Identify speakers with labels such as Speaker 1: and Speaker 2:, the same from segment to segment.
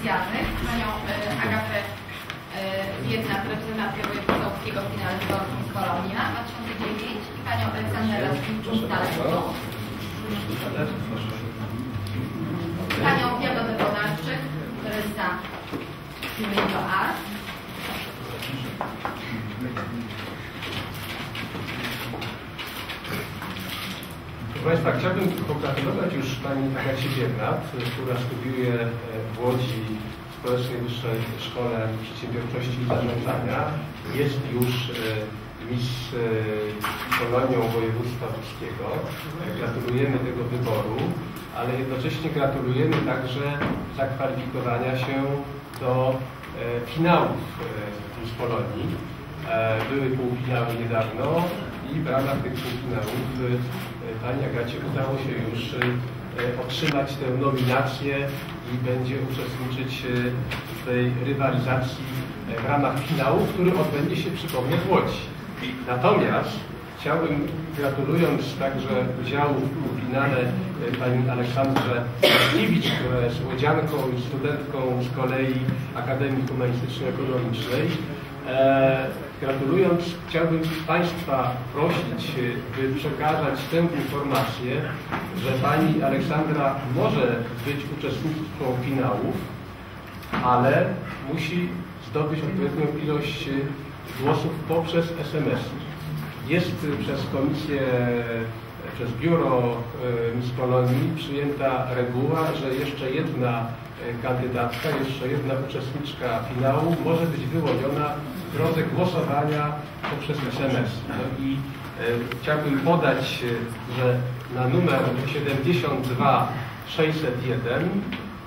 Speaker 1: specjalnych, panią e, Agatę e, Wiednat, reprezentantkę województwa łódzkiego w finale z Kolonia 2009 i panią Aleksandrę Laskinczuk-Daleko,
Speaker 2: Proszę Państwa, chciałbym pogratulować już Pani Agacie Biernat, która studiuje e, w Łodzi w Społecznej Wyższej Szkole Przedsiębiorczości i Zarządzania. Jest już e, Miss e, Polonią Województwa Łódzkiego. Gratulujemy tego wyboru, ale jednocześnie gratulujemy także zakwalifikowania się do finałów Miss Polonii. Były półfinały niedawno i w ramach tych półfinałów Pani Agacie udało się już otrzymać tę nominację i będzie uczestniczyć w tej rywalizacji w ramach finału, który odbędzie się, przypomnę, w Łodzi. Natomiast chciałbym, gratulując także udziału w półfinale pani Aleksandrze Kiewicz, która jest łodzianką i studentką z kolei Akademii Humanistyczno-Ekonomicznej, E, gratulując, chciałbym Państwa prosić, by przekazać tę informację, że Pani Aleksandra może być uczestniczką finałów, ale musi zdobyć odpowiednią ilość głosów poprzez SMS. Jest przez komisję, przez biuro Miss Polonii przyjęta reguła, że jeszcze jedna kandydatka, jeszcze jedna uczestniczka finału może być wyłoniona w drodze głosowania poprzez SMS. No i e, chciałbym podać, że na numer 72 601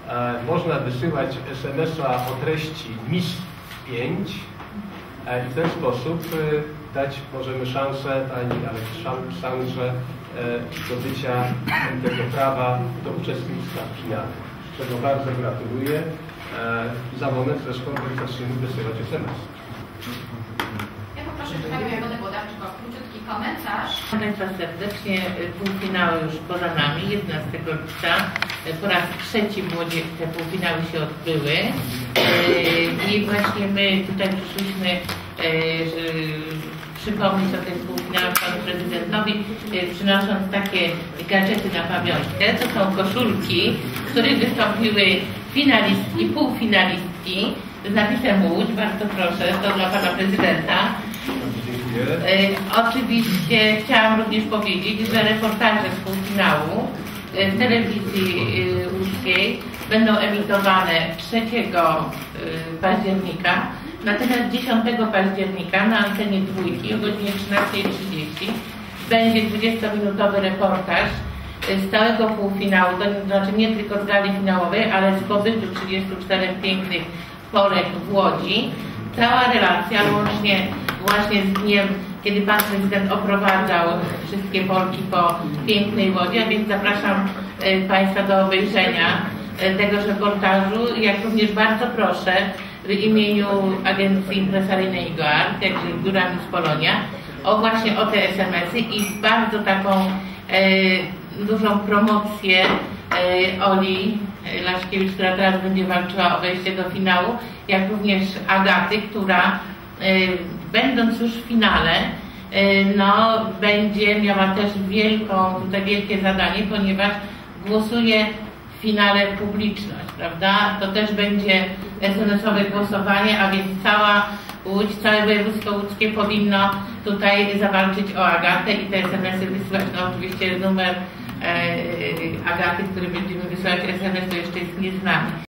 Speaker 2: e, można wysyłać SMS-a o treści MIS 5 e, i w ten sposób e, dać możemy szansę Pani Aleksandrze e, zdobycia tego prawa do uczestnictwa w finale czego bardzo gratuluję. E, za moment zresztą zaczniemy wysyłać SMS.
Speaker 1: Ja poproszę Panią Jagodę Włodarczyk o króciutki komentarz.
Speaker 3: Państwa serdecznie, półfinały już poza nami, 11 lipca. Po raz trzeci w Łodzi te półfinały się odbyły. E, I właśnie my tutaj przyszliśmy e, przypomnieć o tych półfinałach panu prezydentowi, przynosząc takie gadżety na pamiątkę. To są koszulki, w których wystąpiły finalistki, półfinalistki z napisem Łódź. Bardzo proszę, to dla pana prezydenta. E, oczywiście chciałam również powiedzieć, że reportaże z półfinału w telewizji e, łódzkiej będą emitowane 3 października, natomiast 10 października na antenie dwójki o godzinie 13.30 będzie 20-minutowy reportaż z całego półfinału, to znaczy nie tylko z gali finałowej, ale z pobytu 34 pięknych Polek w Łodzi. Cała relacja łącznie właśnie z dniem, kiedy Pan Prezydent oprowadzał wszystkie Polki po pięknej Łodzi, a więc zapraszam Państwa do obejrzenia tegoż reportażu, jak również bardzo proszę w imieniu Agencji także Biura z Polonia, o właśnie o te SMS-y i bardzo taką e, dużą promocję e, Oli Laszkiewicz, która teraz będzie walczyła o wejście do finału, jak również Agaty, która e, będąc już w finale, e, no, będzie miała też wielką, tutaj wielkie zadanie, ponieważ głosuje finale publiczność, prawda? To też będzie SMS-owe głosowanie, a więc cała Łódź, całe województwo łódzkie powinno tutaj zawalczyć o Agatę i te SMS-y wysłać. No oczywiście numer e, Agaty, który będziemy wysyłać SMS, to jeszcze jest nieznany.